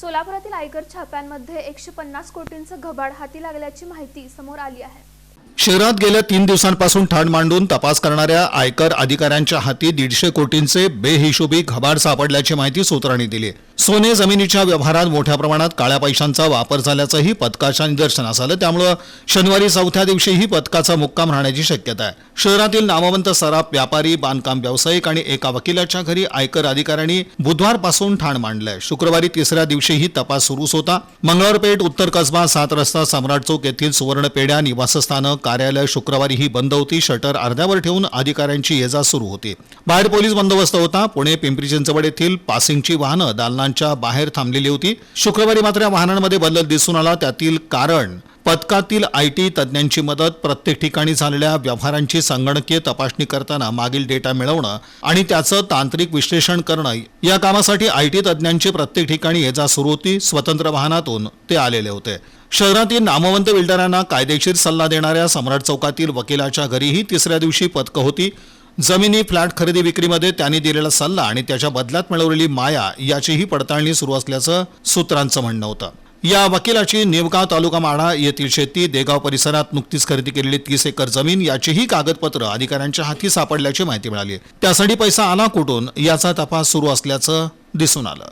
सोलापुरातील आयकर छाप्यांमध्ये एकशे पन्नास कोटींचं घबाड हाती लागल्याची माहिती समोर आली आहे. शहरात गेल्या तीन दिवसांपासून ठाण मांडून तपास करणाऱ्या आयकर अधिकाऱ्यांच्या हाती दीडशे कोटींचे बेहिशोबी घबाड सापडल्याची माहिती सूत्रांनी दिली आहे. सोने जमिनीच्या व्यवहारात मोठ्या प्रमाणात काळ्या पैशांचा वापर झाल्याचंही पथकाच्या निदर्शनास आलं. त्यामुळं शनिवारी चौथ्या दिवशीही पथकाचा मुक्काम राहण्याची शक्यता आहे. शहरातील नामवंत सराफ व्यापारी बांधकाम व्यावसायिक आणि एका वकिलाच्या घरी आयकर अधिकाऱ्यांनी बुधवारपासून ठाण मांडलंय. शुक्रवारी तिसऱ्या दिवशीही तपास सुरूच होता. मंगळवारपेठ उत्तर कसबा सात रस्ता सम्राट चौक येथील सुवर्णपेढ्या निवासस्थानं कार्यालय शुक्रवारीही बंद होती. शटर अर्ध्यावर ठेवून अधिकाऱ्यांची ये जा सुरू होती. बाहेर पोलीस बंदोबस्त होता. पुणे पिंपरी चिंचवड येथील पासिंगची वाहनं दालना वाहनांच्या बाहेर थांबलेली होती. शुक्रवारी मात्र या वाहनांमध्ये बदल दिसून आला. त्यातील कारण पथकातील आय टी तज्ज्ञांची मदत प्रत्येक ठिकाणी झालेल्या व्यवहारांची संगणकीय तपासणी करताना मागील डेटा मिळवणं आणि त्याचं तांत्रिक विश्लेषण करणं या कामासाठी आय टी तज्ज्ञांची प्रत्येक ठिकाणी ये जा सुरू होती. स्वतंत्र वाहनातून ते आलेले होते. शहरातील नामवंत बिल्डरांना कायदेशीर सल्ला देणाऱ्या सम्राट चौकातील वकिलाच्या घरीही तिसऱ्या दिवशी पथकं होती. जमिनी फ्लॅट खरेदी विक्रीमध्ये त्यांनी दिलेला सल्ला आणि त्याच्या बदल्यात मिळवलेली माया याचीही पडताळणी सुरू असल्याचं सूत्रांचं म्हणणं होतं. या वकिलाची निवगाव तालुका माढा येथील शेती देगाव परिसरात नुकतीच खरेदी केलेली तीस एकर जमीन याचीही कागदपत्र अधिकाऱ्यांच्या हाती सापडल्याची माहिती मिळाली त्यासाठी पैसा आला कुठून याचा तपास सुरू असल्याचं दिसून आलं.